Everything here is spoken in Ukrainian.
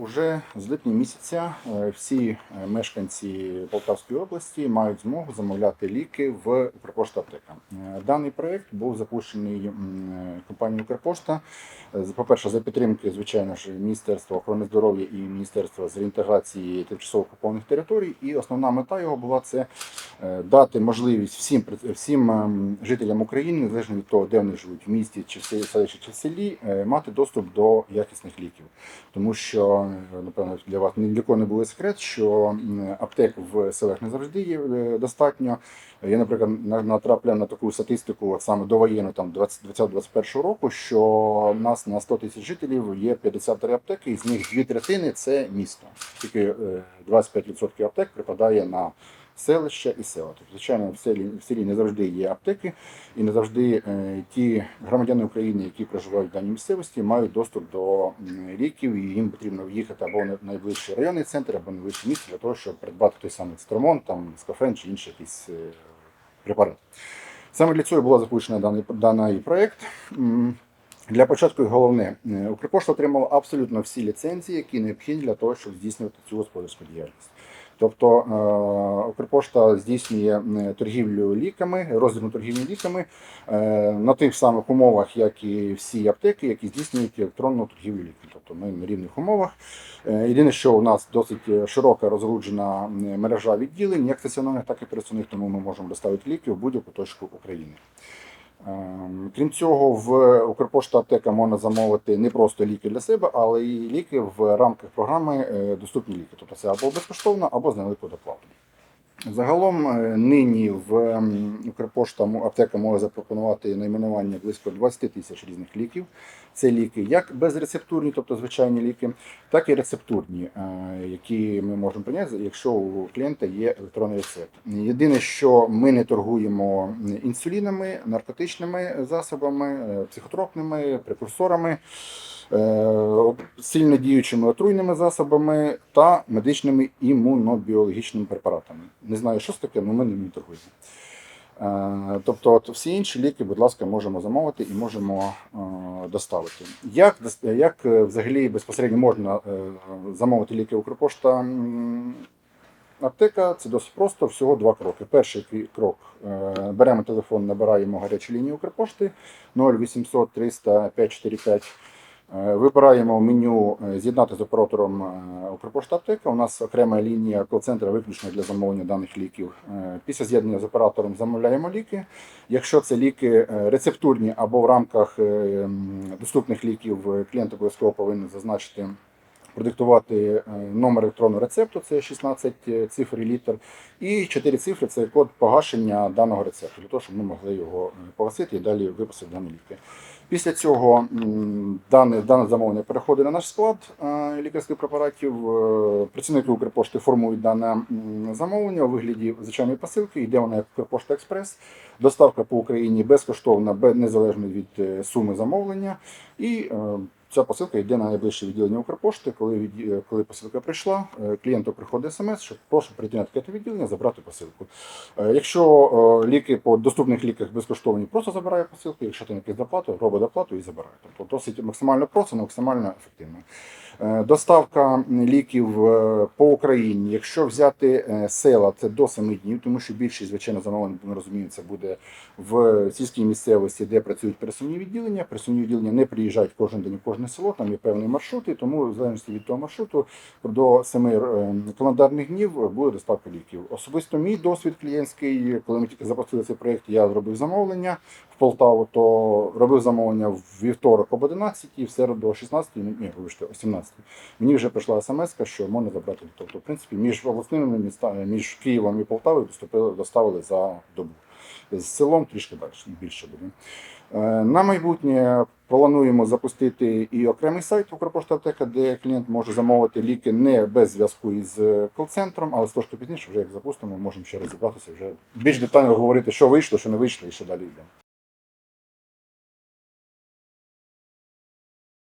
Уже з липня місяця е, всі е, мешканці Полтавської області мають змогу замовляти ліки в Укрпошта аптека. Е, Даний проект був запущений компанією Укрпошта. Е, з- По-перше, за підтримки, звичайно ж, Міністерства охорони здоров'я і Міністерства з реінтеграції тимчасово окупованих територій. І основна мета його була це дати можливість всім всім ем, жителям України, незалежно від того, де вони живуть, в місті чи селищі, чи селі, е, мати доступ до якісних ліків. Тому що, е, напевно, для вас ні для кого не буде секрет, що аптек в селах не завжди є е, достатньо. Я, наприклад, на- натрапляв на таку статистику саме довоєнну там 2020-2021 року, що в нас на 100 тисяч жителів є 53 аптеки, і з них дві третини це місто. Тільки е, 25% аптек припадає на селища і села. Тобто, звичайно, в селі, в селі не завжди є аптеки, і не завжди е, ті громадяни України, які проживають в даній місцевості, мають доступ до ліків, і їм потрібно в'їхати або на найближчий районний центр, або найближче місце для того, щоб придбати той самий стромон, там скафен чи інший якийсь е, препарат. Саме для цього було запущено даний, даний проєкт. Для початку головне, е, Укрпошта отримала абсолютно всі ліцензії, які необхідні для того, щоб здійснювати цю господарську діяльність. Тобто е, Укрпошта здійснює торгівлю ліками, роздрібну торгівлю ліками е, на тих самих умовах, як і всі аптеки, які здійснюють електронну торгівлю ліками. Тобто ми на рівних умовах. Е, Єдине, що у нас досить широка розгалуджена м, мережа відділень, як стаціонарних, так і операційних, тому ми можемо доставити ліки в будь-яку точку України. Ем, Крім цього, в Укрпошта аптека можна замовити не просто ліки для себе, але і ліки в рамках програми е, Доступні ліки. Тобто це або безкоштовно, або з невеликою доплатою. Загалом е, нині в Укрпошта аптека може запропонувати найменування близько 20 тисяч різних ліків. Це ліки як безрецептурні, тобто звичайні ліки, так і рецептурні, е, які ми можемо прийняти, якщо у клієнта є електронний рецепт. Єдине, що ми не торгуємо інсулінами, наркотичними засобами, е, психотропними, прекурсорами. Е, Сильно діючими отруйними засобами та медичними імунобіологічними препаратами. Не знаю, що це таке, але ми ними торгуємо. Е, Тобто, от всі інші ліки, будь ласка, можемо замовити і можемо е, доставити. Як, як взагалі безпосередньо можна замовити ліки Укрпошта аптека? Це досить просто, всього два кроки. Перший крок беремо телефон, набираємо гарячу лінію Укрпошти 0800 300 545. Е, Вибираємо меню е, з'єднати з оператором е, Укрпошта аптека. У нас окрема лінія кол-центру виключно для замовлення даних ліків. Після з'єднання з оператором замовляємо ліки. Якщо це ліки рецептурні або в рамках доступних ліків, клієнт обов'язково повинен зазначити. Продиктувати номер електронного рецепту, це 16 цифр і літер, і 4 цифри це код погашення даного рецепту, для того, щоб ми могли його погасити і далі виписати дані ліки. Після цього дане, дане замовлення переходить на наш склад е, лікарських препаратів. Е, Працівники Укрпошти формують дане замовлення у вигляді звичайної посилки. Йде вона як Укрпошта Експрес. Доставка по Україні безкоштовна, бе- незалежно від е, суми замовлення. І ця посилка йде на найближче відділення Укрпошти. Коли, е, коли посилка прийшла, е, клієнту приходить смс, що прошу прийти на таке відділення, забрати посилку. Е, Якщо ліки по доступних ліках безкоштовні, просто забирає посилку. Якщо ти якусь доплату, робить доплату і забирає. Тобто досить максимально просто, максимально ефективно. Доставка ліків по Україні. Якщо взяти села, це до 7 днів, тому що більшість, звичайно, замовлень, ми розуміємо, це буде в сільській місцевості, де працюють пересувні відділення. Пересувні відділення не приїжджають кожен день у кожне село, там є певні маршрути, тому в залежності від того маршруту до 7 календарних днів буде доставка ліків. Особисто мій досвід клієнтський, коли ми тільки запустили цей проєкт, я зробив замовлення в Полтаву, то робив замовлення в вівторок об 11, і в середу о 16, ні, вибачте, о 17. Мені вже прийшла смс, що можна забрати. Тобто, в принципі, між обласними містами, між Києвом і Полтавою доставили за добу. З селом трішки далі, більше буде. Е, На майбутнє плануємо запустити і окремий сайт Укрпошта аптека, де клієнт може замовити ліки не без зв'язку із е, кол-центром, але трошки пізніше, вже як запустимо, можемо ще розібратися, вже більш детально говорити, що вийшло, що не вийшло і що далі йде.